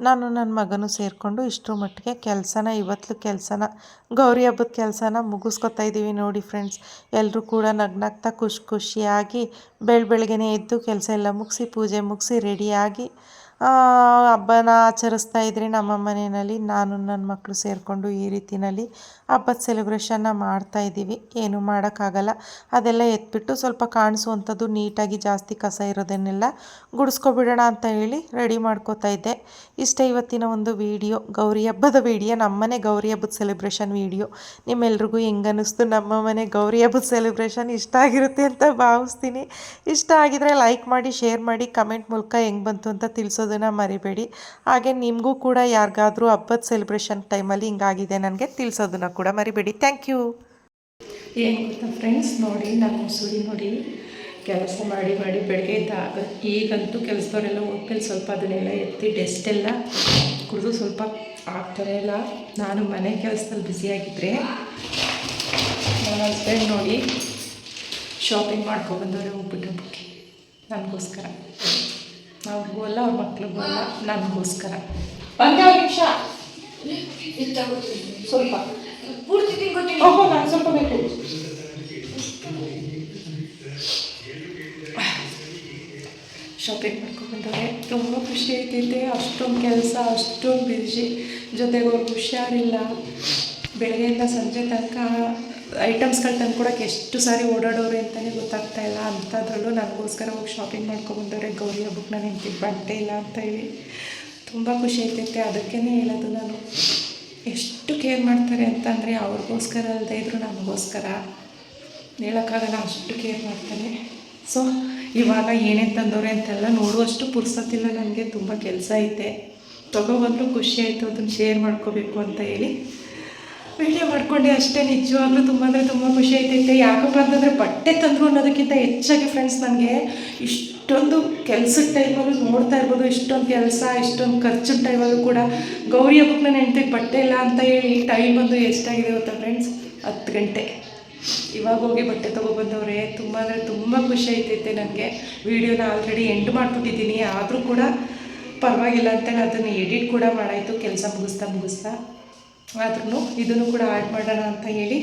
ನಾನು ನನ್ನ ಮಗನೂ ಸೇರಿಕೊಂಡು ಇಷ್ಟರ ಮಟ್ಟಿಗೆ ಕೆಲಸನ ಇವತ್ತು ಕೆಲಸನ, ಗೌರಿ ಹಬ್ಬದ ಕೆಲಸನ ಮುಗಿಸ್ಕೊತಾ ಇದ್ದೀವಿ ನೋಡಿ ಫ್ರೆಂಡ್ಸ್ ಎಲ್ಲರೂ ಕೂಡ ನಗ್ನಗ್ತಾ ಖುಷಿ ಖುಷಿಯಾಗಿ ಬೆಳ ಬೆಳಗ್ಗೆನೇ ಎದ್ದು ಕೆಲಸ ಎಲ್ಲ ಮುಗಿಸಿ, ಪೂಜೆ ಮುಗಿಸಿ ರೆಡಿಯಾಗಿ ಹಬ್ಬನ ಆಚರಿಸ್ತಾ ಇದ್ರಿ ನಮ್ಮ ಮನೆಯಲ್ಲಿ. ನಾನು ನನ್ನ ಮಕ್ಕಳು ಸೇರಿಕೊಂಡು ಈ ರೀತಿಯಲ್ಲಿ ಹಬ್ಬದ ಸೆಲೆಬ್ರೇಷನ್ನ ಮಾಡ್ತಾ ಇದ್ದೀವಿ. ಏನು ಮಾಡೋಕ್ಕಾಗಲ್ಲ. ಅದೆಲ್ಲ ಎತ್ಬಿಟ್ಟು ಸ್ವಲ್ಪ ಕಾಣಿಸುವಂಥದ್ದು ನೀಟಾಗಿ ಜಾಸ್ತಿ ಕಸ ಇರೋದನ್ನೆಲ್ಲ ಗುಡಿಸ್ಕೊಬಿಡೋಣ ಅಂತ ಹೇಳಿ ರೆಡಿ ಮಾಡ್ಕೋತಾ ಇದ್ದೆ. ಇಷ್ಟೇ ಇವತ್ತಿನ ಒಂದು ವಿಡಿಯೋ ಗೌರಿ ಹಬ್ಬದ ವಿಡಿಯೋ ನಮ್ಮನೆ ಗೌರಿ ಹಬ್ಬದ ಸೆಲೆಬ್ರೇಷನ್ ವಿಡಿಯೋ ನಿಮ್ಮೆಲ್ರಿಗೂ ಹೆಂಗೆ ಅನ್ನಿಸ್ತು ನಮ್ಮ ಮನೆ ಗೌರಿ ಹಬ್ಬದ ಸೆಲೆಬ್ರೇಷನ್ ಇಷ್ಟ ಆಗಿರುತ್ತೆ ಅಂತ ಭಾವಿಸ್ತೀನಿ. ಇಷ್ಟ ಆಗಿದರೆ ಲೈಕ್ ಮಾಡಿ ಶೇರ್ ಮಾಡಿ ಕಮೆಂಟ್ ಮೂಲಕ ಹೆಂಗೆ ಬಂತು ಅಂತ ತಿಳಿಸೋದನ್ನು ಮರಿಬೇಡಿ. ಹಾಗೆ ನಿಮಗೂ ಕೂಡ ಯಾರಿಗಾದರೂ ಹಬ್ಬದ ಸೆಲೆಬ್ರೇಷನ್ ಟೈಮಲ್ಲಿ ಹಿಂಗಾಗಿದೆ ನನಗೆ ತಿಳಿಸೋದನ್ನು ಕೂಡ ಮರಿಬೇಡಿ. ಥ್ಯಾಂಕ್ ಯು ಏನು ಗೊತ್ತಾ ಫ್ರೆಂಡ್ಸ್ ನೋಡಿ, ನಾನು ಸುಳಿ ನೋಡಿ, ಕೆಲಸ ಮಾಡಿ ಮಾಡಿ ಬೆಳಗ್ಗೆ ಆಗ ಈಗಂತೂ ಕೆಲಸದವರೆಲ್ಲ ಹೋಗ್ಮೇಲೆ ಸ್ವಲ್ಪ ಅದನ್ನೆಲ್ಲ ಎತ್ತಿ ಡೆಸ್ಟ್ ಎಲ್ಲ ಕುಡಿದು ಸ್ವಲ್ಪ ಆಗ್ತಾರೆ ಇಲ್ಲ. ನಾನು ಮನೆ ಕೆಲಸದಲ್ಲಿ ಬ್ಯುಸಿಯಾಗಿದ್ದರೆ ನನ್ನ ಹಸ್ಬೆಂಡ್ ನೋಡಿ ಶಾಪಿಂಗ್ ಮಾಡ್ಕೊಬಂದವ್ರೆ ಹೋಗ್ಬಿಟ್ಟು ಹಬ್ಬಕ್ಕೆ. ನನಗೋಸ್ಕರ. ಅವ್ರಿಗೂ ಅಲ್ಲ ಅವ್ರ ಮಕ್ಳಿಗೂ ಅಲ್ಲ ನನಗೋಸ್ಕರ. ಒಂದೇ ನಿಮಿಷ. ಸ್ವಲ್ಪ. ಓಹೋ ನಾನು ಸ್ವಲ್ಪ ಬೇಕು. ಶಾಪಿಂಗ್ ಮಾಡ್ಕೊಂಡ್ಬಂದವ್ರೆ ತುಂಬ ಖುಷಿ ಐತಿದ್ದೆ ಅಷ್ಟೊಂದು ಕೆಲಸ ಅಷ್ಟೊಂದು ಬಿಜಿ ಜೊತೆಗೆ ಅವ್ರಿಗೆ ಹುಷಾರಿಲ್ಲ. ಬೆಳಗ್ಗೆಯಿಂದ ಸಂಜೆ ತನಕ ಐಟಮ್ಸ್ಗಳು ತಂದು ಕೊಡೋಕೆ ಎಷ್ಟು ಸಾರಿ ಓಡಾಡೋರು ಅಂತಲೇ ಗೊತ್ತಾಗ್ತಾ ಇಲ್ಲ. ಅಂಥದ್ರಲ್ಲೂ ನನಗೋಸ್ಕರ ಹೋಗಿ ಶಾಪಿಂಗ್ ಮಾಡ್ಕೊಬಂದವ್ರೆ, ಗೌರಿ ಹಬ್ಬಕ್ಕೆ ನಾನು ಹಿಂಗೆ ಬಟ್ಟೆ ಇಲ್ಲ ಅಂತ ಹೇಳಿ. ತುಂಬ ಖುಷಿ ಆಯ್ತೈತೆ. ಅದಕ್ಕೇ ಹೇಳೋದು ನಾನು. ಎಷ್ಟು ಕೇರ್ ಮಾಡ್ತಾರೆ ಅಂತಂದರೆ ಅವ್ರಿಗೋಸ್ಕರ ಅಲ್ಲದೆ ಇದ್ರು ನಮಗೋಸ್ಕರ. ಹೇಳೋಕ್ಕಾಗಲ್ಲ, ಅಷ್ಟು ಕೇರ್ ಮಾಡ್ತಾರೆ. ಸೊ ಇವಾಗ ಏನೇನು ತಂದವ್ರೆ ಅಂತೆಲ್ಲ ನೋಡುವಷ್ಟು ಪುರ್ಸತ್ತಿಲ್ಲ ನನಗೆ. ತುಂಬ ಕೆಲಸ ಐತೆ. ತಗೊಬಂದ್ರು ಖುಷಿ ಆಯಿತು. ಅದನ್ನು ಶೇರ್ ಮಾಡ್ಕೋಬೇಕು ಅಂತ ಹೇಳಿ. ವಿಡಿಯೋ ಮಾಡ್ಕೊಂಡೆ ಅಷ್ಟೇ, ನಿಜವಾಗ್ಲೂ ತುಂಬ ಅಂದರೆ ತುಂಬ ಖುಷಿ ಆಯ್ತೈತೆ. ಯಾಕಪ್ಪ ಅಂತಂದರೆ ಬಟ್ಟೆ ತಂದರು ಅನ್ನೋದಕ್ಕಿಂತ ಹೆಚ್ಚಾಗಿ ಫ್ರೆಂಡ್ಸ್ ನನಗೆ ಇಷ್ಟೊಂದು ಕೆಲಸದ ಟೈಮಲ್ಲೂ ನೋಡ್ತಾ ಇರ್ಬೋದು, ಇಷ್ಟೊಂದು ಕೆಲಸ, ಇಷ್ಟೊಂದು ಖರ್ಚು ಟೈಮಲ್ಲೂ ಕೂಡ. ಗೌರಿ ಹಬ್ಬಕ್ಕೆ ನಾನು ಹೆಂಡ್ತಿಗೆ ಬಟ್ಟೆ ಇಲ್ಲ ಅಂತ ಹೇಳಿ ಟೈಮ್ ಬಂದು ಎಷ್ಟಾಗಿದೆ ಗೊತ್ತಾ ಫ್ರೆಂಡ್ಸ್ ಹತ್ತು ಗಂಟೆ. ಇವಾಗ ಹೋಗಿ ಬಟ್ಟೆ ತೊಗೊಬಂದವ್ರೆ ತುಂಬ ಅಂದರೆ ತುಂಬ ಖುಷಿ ಆಯ್ತೈತೆ ನನಗೆ. ವೀಡಿಯೋನ ಆಲ್ರೆಡಿ ಎಂಡ್ ಮಾಡಿಬಿಟ್ಟಿದ್ದೀನಿ, ಆದರೂ ಕೂಡ ಪರವಾಗಿಲ್ಲ ಅಂತ ನಾನು ಅದನ್ನು ಎಡಿಟ್ ಕೂಡ ಮಾಡಾಯಿತು, ಕೆಲಸ ಮುಗಿಸ್ತಾ ಮುಗಿಸ್ತಾ. ಆದ್ರೂ ಇದನ್ನು ಕೂಡ ಆ್ಯಡ್ ಮಾಡೋಣ ಅಂತ ಹೇಳಿ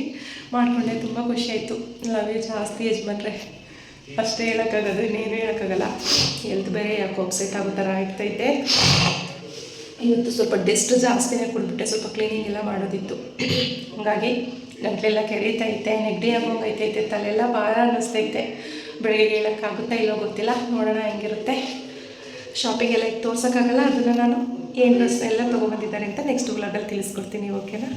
ಮಾಡಿಕೊಂಡೆ. ತುಂಬ ಖುಷಿ ಆಯಿತು. ಲವ್ ಯು ಜಾಸ್ತಿ ಯಜಮಾನ್ರೆ. ಅಷ್ಟೇ ಹೇಳೋಕ್ಕಾಗೋದು, ಇನ್ನೇನು ಹೇಳೋಕ್ಕಾಗಲ್ಲ. ಎಲ್ತ್ ಬೇರೆ ಯಾಕೆ ಅಪ್ಸೆಟ್ ಆಗೋ ಥರ ಆಗ್ತೈತೆ ಇವತ್ತು ಸ್ವಲ್ಪ ಡೆಸ್ಟ್ ಜಾಸ್ತಿನೇ ಕೊಡ್ಬಿಟ್ಟೆ ಸ್ವಲ್ಪ ಕ್ಲೀನಿಂಗ್ ಎಲ್ಲ ಮಾಡೋದಿತ್ತು. ಹಾಗಾಗಿ ಗಂಟ್ಲೆಲ್ಲ ಕೆರೀತೈತೆ ನೆಗಡಿ ಆಗೋಂಗೈತೈತೆ ತಲೆಲ್ಲ ಭಾರ ಅನ್ನಿಸ್ತೈತೆ. ಬೆಳಗ್ಗೆ ಹೇಳೋಕ್ಕಾಗುತ್ತಾ ಇಲ್ಲೋ ಗೊತ್ತಿಲ್ಲ. ನೋಡೋಣ ಹೆಂಗಿರುತ್ತೆ. ಶಾಪಿಂಗ್ ಎಲ್ಲ ಈಗ ತೋರ್ಸೋಕ್ಕಾಗಲ್ಲ, ಅದನ್ನು ನಾನು ಏನು ಡ್ರೆಸ್ ಎಲ್ಲ ತೊಗೊಬಂದಿದ್ದಾರೆ ಅಂತ ನೆಕ್ಸ್ಟ್ ವ್ಲಾಗಲ್ಲಿ ತಿಳಿಸ್ಕೊಡ್ತೀನಿ ಓಕೆನಾ